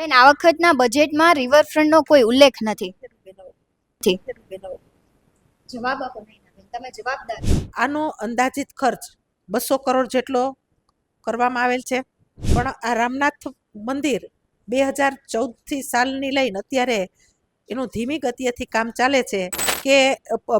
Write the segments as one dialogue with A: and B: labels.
A: બેન, આ વખતના બજેટમાં રિવરફ્રન્ટનો કોઈ ઉલ્લેખ નથી. જવાબ આપો તમે જવાબદાર
B: આનો અંદાજિત ખર્ચ બસો કરોડ જેટલો કરવામાં આવેલ છે. પણ આ રામનાથ મંદિર બે હજાર ચૌદથી સાલની લઈને અત્યારે એનું ધીમી ગતિએથી કામ ચાલે છે કે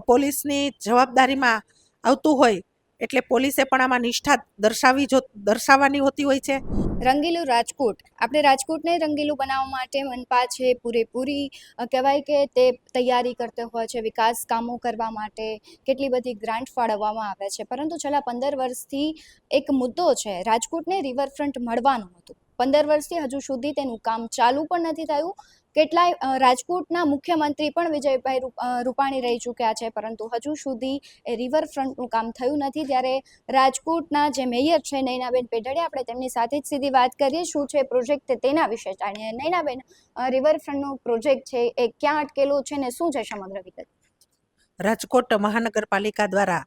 B: પોલીસની જવાબદારીમાં આવતું હોય એટલે પોલીસે પણ આમાં નિષ્ઠા દર્શાવી જો, દર્શાવવાની હોતી હોય છે.
A: રંગીલું રાજકોટ. આપણે રાજકોટને રંગીલું બનાવવા માટે મનપા છે પૂરેપૂરી. કહેવાય કે તે તૈયારી કરતો હોય છે વિકાસ કામો કરવા માટે. કેટલી બધી ગ્રાન્ટ ફાળવવામાં આવે છે. પરંતુ છેલ્લા પંદર વર્ષથી એક મુદ્દો છે, રાજકોટને રિવરફ્રન્ટ મળવાનું હતું. પંદર વર્ષથી હજુ સુધી તેનું કામ ચાલુ પણ નથી થયું. કેટલાય રાજકોટના મુખ્યમંત્રી પણ વિજયભાઈ રૂપાણી રહી ચૂક્યા છે. પરંતુ હજુ સુધી એ રિવરફ્રન્ટનું કામ થયું નથી. ત્યારે રાજકોટના જે મેયર છે નૈનાબેન પેઢડિયા, આપણે તેમની સાથે જ સીધી વાત કરીએ, શું છે પ્રોજેક્ટ તેના વિશે જાણીએ. નૈનાબેન રિવરફ્રન્ટનો પ્રોજેક્ટ છે, એ ક્યાં અટકેલો છે ને શું છે સમગ્ર વિગત?
B: રાજકોટ મહાનગરપાલિકા દ્વારા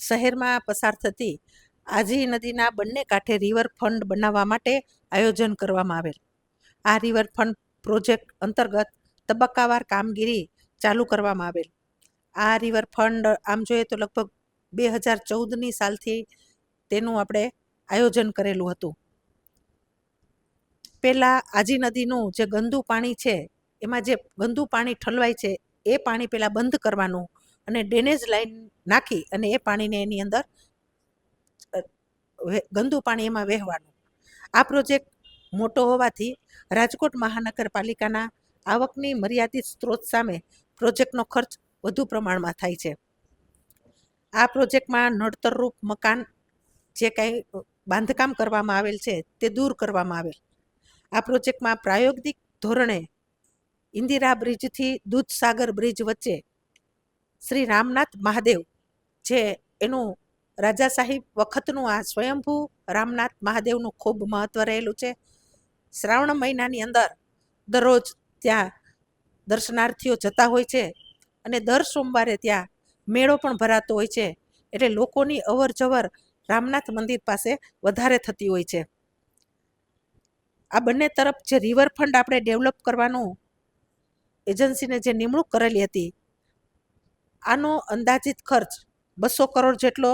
B: શહેરમાં પસાર થતી આજી નદીના બંને કાંઠે રિવરફ્રન્ટ બનાવવા માટે આયોજન કરવામાં આવેલ. આ રિવરફ્રન્ટ પ્રોજેક્ટ અંતર્ગત તબક્કાવાર કામગીરી ચાલુ કરવામાં આવેલ. આ રિવરફ્રન્ટ આમ જોઈએ તો લગભગ બે હજાર ચૌદની સાલથી તેનું આપણે આયોજન કરેલું હતું. પહેલાં આજી નદીનું જે ગંદુ પાણી છે, એમાં જે ગંદુ પાણી ઠલવાય છે, એ પાણી પહેલાં બંધ કરવાનું અને ડ્રેનેજ લાઈન નાખી અને એ પાણીને એની અંદર ગંદુ પાણી એમાં વહેવાનું. આ પ્રોજેક્ટ મોટો હોવાથી રાજકોટ મહાનગરપાલિકાના આવકની મર્યાદિત સ્ત્રોત સામે પ્રોજેક્ટનો ખર્ચ વધુ પ્રમાણમાં થાય છે. આ પ્રોજેક્ટમાં નડતરરૂપ મકાન જે કાંઈ બાંધકામ કરવામાં આવેલ છે તે દૂર કરવામાં આવેલ. આ પ્રોજેક્ટમાં પ્રાયોગિક ધોરણે ઇન્દિરા બ્રિજથી દૂધસાગર બ્રિજ વચ્ચે શ્રી રામનાથ મહાદેવ, જે એનું રાજા સાહેબ વખતનું આ સ્વયંભૂ રામનાથ મહાદેવનું ખૂબ મહત્વ રહેલું છે. શ્રાવણ મહિનાની અંદર દરરોજ ત્યાં દર્શનાર્થીઓ જતા હોય છે અને દર સોમવારે ત્યાં મેળો પણ ભરાતો હોય છે. એટલે લોકોની અવર જવર રામનાથ મંદિર પાસે વધારે થતી હોય છે. આ બંને તરફ જે રિવરફ્રન્ટ આપણે ડેવલપ કરવાનું એજન્સીને જે નિમણૂક કરેલી હતી, આનો અંદાજિત ખર્ચ બસો કરોડ જેટલો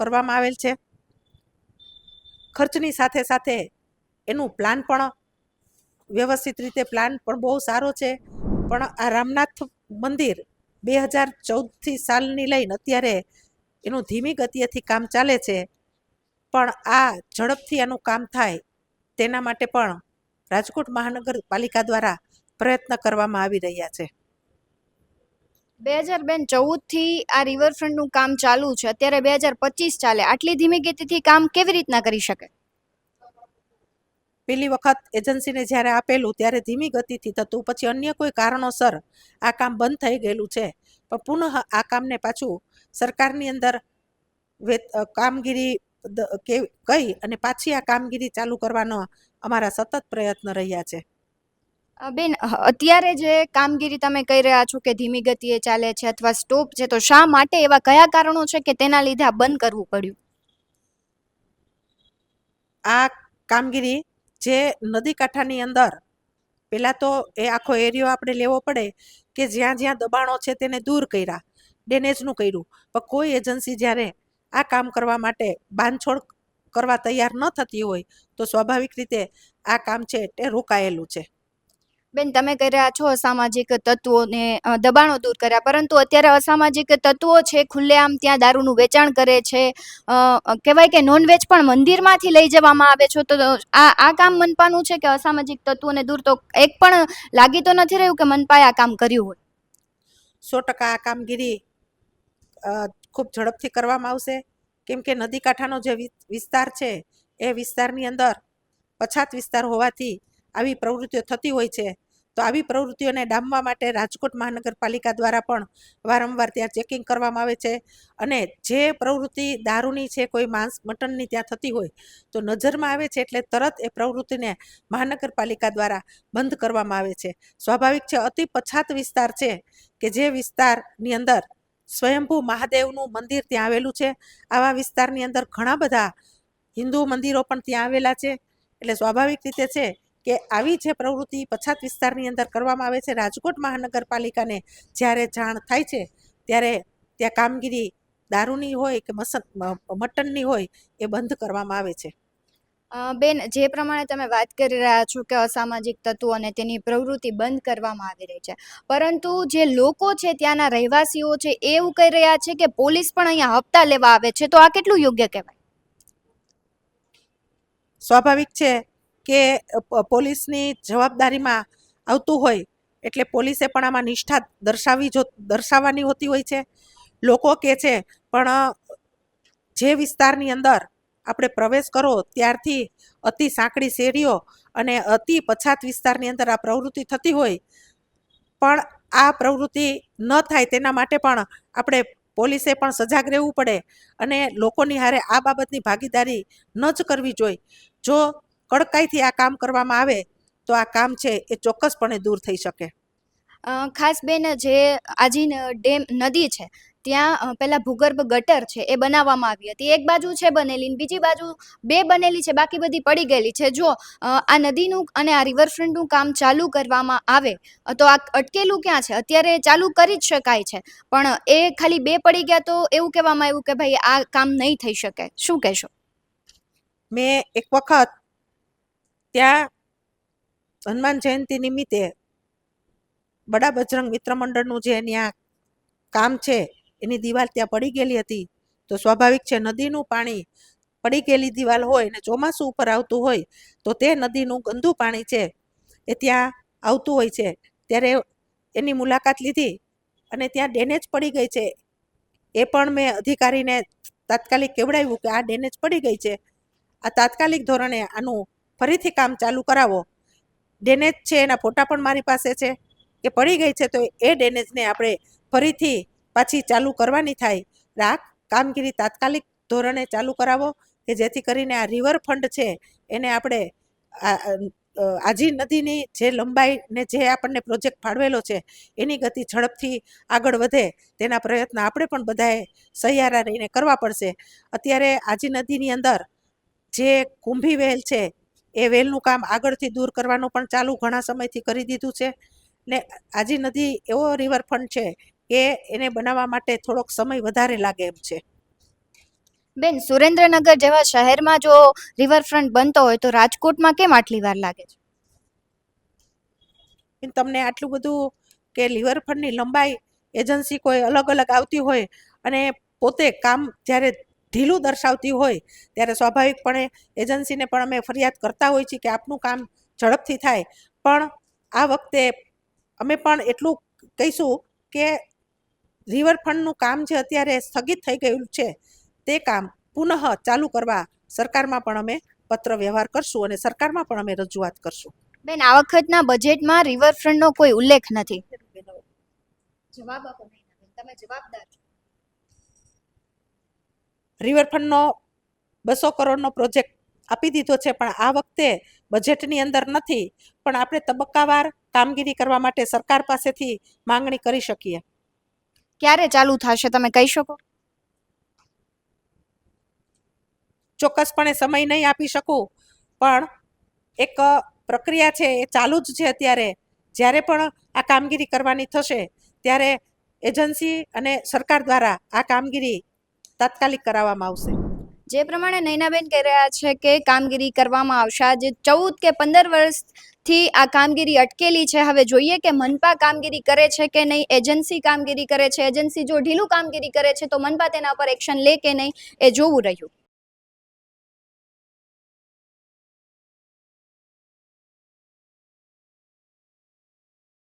B: કરવામાં આવેલ છે. ખર્ચની સાથે સાથે એનું પ્લાન પણ વ્યવસ્થિત રીતે પ્લાન પણ બહુ સારો છે. પણ આ રામનાથ મંદિર બે હજાર ચૌદથી સાલની લઈને અત્યારે એનું ધીમી ગતિએથી કામ ચાલે છે. પણ આ ઝડપથી એનું કામ થાય તેના માટે પણ રાજકોટ મહાનગરપાલિકા દ્વારા પ્રયત્ન કરવામાં આવી રહ્યા છે.
A: બે હજાર બેન ચૌદથી આ રિવરફ્રન્ટનું કામ ચાલુ છે. અત્યારે બે હજાર પચીસ ચાલે. આટલી ધીમી ગતિથી કામ કેવી રીતના કરી શકે?
B: પેલી વખત એજન્સીને જ્યારે આપેલું ત્યારે ધીમી ગતિથી થતું પછી અન્ય કોઈ કારણોસર આ કામ બંધ થઈ ગયેલું છે. પણ પુનઃ આ કામને પાછું સરકારની અંદર વેત કામગીરી કે કહી અને પાછી આ કામગીરી ચાલુ કરવાનો અમારા સતત પ્રયત્ન રહ્યા છે.
A: બેન અત્યારે જે કામગીરી તમે કહી રહ્યા છો કે ધીમી ગતિએ ચાલે છે અથવા સ્ટોપ છે તો શા માટે એવા કયા કારણો છે કે તેના લીધે આ બંધ કરવું પડ્યું?
B: આ કામગીરી જે નદી કાંઠાની અંદર પહેલાં તો એ આખો એરિયો આપણે લેવો પડે કે જ્યાં જ્યાં દબાણો છે તેને દૂર કર્યા ડેનેજનું કર્યું. પણ કોઈ એજન્સી જ્યારે આ કામ કરવા માટે બાંધછોડ કરવા તૈયાર ન થતી હોય, તો સ્વાભાવિક રીતે આ કામ છે તે રોકાયેલું છે.
A: બેન, તમે કર્યા છો અસામાજિક તત્વોને દબાણો દૂર કર્યા, પરંતુ અત્યારે અસામાજિક તત્વો છે, ખુલ્લેઆમ ત્યાં દારૂનું વેચાણ કરે છે કહેવાય કે નોનવેજ પણ મંદિરમાંથી લઈ જવામાં આવે છે. તો આ આ કામ મનપાનું છે કે અસામાજિક તત્વોને દૂર? તો એક પણ લાગી તો નથી રહ્યું કે મનપાએ આ કામ કર્યું હોય?
B: સો ટકા આ કામગીરી ખૂબ ઝડપથી કરવામાં આવશે. કેમ કે નદી કાંઠાનો જે વિસ્તાર છે, એ વિસ્તારની અંદર પછાત વિસ્તાર હોવાથી આવી પ્રવૃત્તિઓ થતી હોય છે. તો આવી પ્રવૃત્તિઓને ડામવા માટે રાજકોટ મહાનગરપાલિકા દ્વારા પણ વારંવાર ત્યાં ચેકિંગ કરવામાં આવે છે. અને જે પ્રવૃત્તિ દારૂની છે, કોઈ માંસ મટનની ત્યાં થતી હોય, તો નજરમાં આવે છે એટલે તરત એ પ્રવૃત્તિને મહાનગરપાલિકા દ્વારા બંધ કરવામાં આવે છે. સ્વાભાવિક છે, અતિ પછાત વિસ્તાર છે કે જે વિસ્તારની અંદર સ્વયંભૂ મહાદેવનું મંદિર ત્યાં આવેલું છે. આવા વિસ્તારની અંદર ઘણા બધા હિન્દુ મંદિરો પણ ત્યાં આવેલા છે. એટલે સ્વાભાવિક રીતે છે કે આવી જે પ્રવૃત્તિ પછાત વિસ્તારની અંદર કરવામાં આવે છે રાજકોટ મહાનગરપાલિકાને જ્યારે જાણ થાય છે ત્યારે ત્યાં કામગીરી દારૂની હોય કે મસન મટનની હોય એ બંધ કરવામાં આવે છે.
A: બેન જે પ્રમાણે તમે વાત કરી રહ્યા છો કે અસામાજિક તત્વો અને તેની પ્રવૃત્તિ બંધ કરવામાં આવી રહી છે પરંતુ જે લોકો છે ત્યાંના રહેવાસીઓ છે એ એવું કહી રહ્યા છે કે પોલીસ પણ અહીંયા હપ્તા લેવા આવે છે તો આ કેટલું યોગ્ય કહેવાય?
B: સ્વાભાવિક છે કે પોલીસની જવાબદારીમાં આવતું હોય, એટલે પોલીસે પણ આમાં નિષ્ઠા દર્શાવી જો, દર્શાવવાની હોતી હોય છે. લોકો કે છે, પણ જે વિસ્તારની અંદર આપણે પ્રવેશ કરો, ત્યારથી અતિ સાંકડી શેરીઓ અને અતિ પછાત વિસ્તારની અંદર આ પ્રવૃત્તિ થતી હોય, પણ આ પ્રવૃત્તિ ન થાય તેના માટે પણ આપણે પોલીસે પણ સજાગ રહેવું પડે અને લોકોની હારે આ બાબતની ભાગીદારી ન જ કરવી જોઈએ. જો કડકાઈથી આ કામ કરવામાં આવે તો આ કામ છે એ ચોક્કસપણે દૂર થઈ શકે.
A: ખાસ બેન જે આજી ડેમ નદી છે ત્યાં પેલા ભૂગર્ભ ગટર છે એ બનાવવામાં આવી હતી. એક બાજુ છે બનેલી બીજી બાજુ બે બનેલી છે બાકી બધી પડી ગયેલી છે. જો આ નદીનું અને આ રિવરફ્રન્ટનું કામ ચાલુ કરવામાં આવે તો આ અટકેલું ક્યાં છે? અત્યારે ચાલુ કરી જ શકાય છે પણ એ ખાલી બે પડી ગયા તો એવું કહેવામાં આવ્યું કે ભાઈ આ કામ નહીં થઈ શકે. શું કહેશો?
B: મેં એક વખત ત્યાં હનુમાન જયંતિ નિમિત્તે બડા બજરંગ મિત્ર મંડળનું જે ત્યાં કામ છે, એની દિવાલ ત્યાં પડી ગયેલી હતી. તો સ્વાભાવિક છે, નદીનું પાણી પડી ગયેલી દિવાલ હોય ને ચોમાસું ઉપર આવતું હોય, તો તે નદીનું ગંદુ પાણી છે, એ ત્યાં આવતું હોય છે. ત્યારે એની મુલાકાત લીધી અને ત્યાં ડેનેજ પડી ગઈ છે. એ પણ મેં અધિકારીને તાત્કાલિક કેવડાવ્યું કે આ ડેનેજ પડી ગઈ છે. આ તાત્કાલિક ધોરણે આનું ફરીથી કામ ચાલુ કરાવો. ડેનેજ છે, એના ફોટા પણ મારી પાસે છે. કે પડી ગઈ છે તો એ ડેનેજને આપણે ફરીથી પાછી ચાલુ કરવાની થાય. રાખ, કામગીરી તાત્કાલિક ધોરણે ચાલુ કરાવો કે જેથી કરીને આ રિવરફ્રન્ટ છે એને આપણે આજી નદીની જે લંબાઈ ને જે આપણને પ્રોજેક્ટ ફાળવેલો છે, એની ગતિ ઝડપથી આગળ વધે તેના પ્રયત્ન આપણે પણ બધાએ સહિયારા રહીને કરવા પડશે. અત્યારે આજી નદીની અંદર જે કુંભી વહેલ છે એ વેલનું કામ આગળથી દૂર કરવાનું પણ ચાલુ ઘણા સમયથી કરી દીધું છે. ને આજી નદી એવો રિવરફ્રન્ટ છે કે એને બનાવવા માટે થોડોક સમય વધારે લાગે એમ છે.
A: બેન સુરેન્દ્રનગર જેવા શહેરમાં જો રિવરફ્રન્ટ બનતો હોય તો રાજકોટમાં કેમ આટલી વાર લાગે છે?
B: તમને આટલું બધું કે રિવરફ્રન્ટની લંબાઈ એજન્સી કોઈ અલગ અલગ આવતી હોય અને પોતે કામ જ્યારે ઢીલું દર્શાવતી હોય ત્યારે સ્વાભાવિકપણે એજન્સીને પણ અમે ફરિયાદ કરતા હોઈએ છીએ કે આપનું કામ ઝડપથી થાય. પણ આ વખતે અમે પણ એટલું કહીશું કે રિવરફ્રન્ટનું કામ જે અત્યારે સ્થગિત થઈ ગયું છે તે કામ પુનઃ ચાલુ કરવા સરકારમાં પણ અમે પત્ર વ્યવહાર કરશું અને સરકારમાં પણ અમે રજૂઆત કરશું.
A: બેન આ વખતના બજેટમાં રિવરફ્રન્ટનો કોઈ ઉલ્લેખ નથી. જવાબ આપો. તમે જવાબદાર છો.
B: રિવરફ્રન્ટનો બસો કરોડનો પ્રોજેક્ટ આપી દીધો છે પણ આ વખતે બજેટની અંદર નથી. પણ આપણે તબક્કાવાર કામગીરી કરવા માટે સરકાર પાસેથી માંગણી કરી શકીએ.
A: ક્યારે ચાલુ થશે તમે કહી શકો?
B: ચોક્કસપણે સમય નહીં આપી શકું પણ એક પ્રક્રિયા છે એ ચાલુ જ છે અત્યારે. જ્યારે પણ આ કામગીરી કરવાની થશે ત્યારે એજન્સી અને સરકાર દ્વારા આ કામગીરી તાત્કાલિક કરાવવામાં આવશે.
A: જે પ્રમાણે નૈનાબેન કહી રહ્યા છે કે કામગીરી કરવામાં આવશે. આજે ચૌદ કે પંદર વર્ષથી આ કામગીરી અટકેલી છે. હવે જોઈએ કે મનપા કામગીરી કરે છે કે નહીં, એજન્સી કામગીરી કરે છે, એજન્સી જો ઢીલું કામગીરી કરે છે તો મનપા તેના પર એક્શન લે કે નહીં એ જોવું રહ્યું.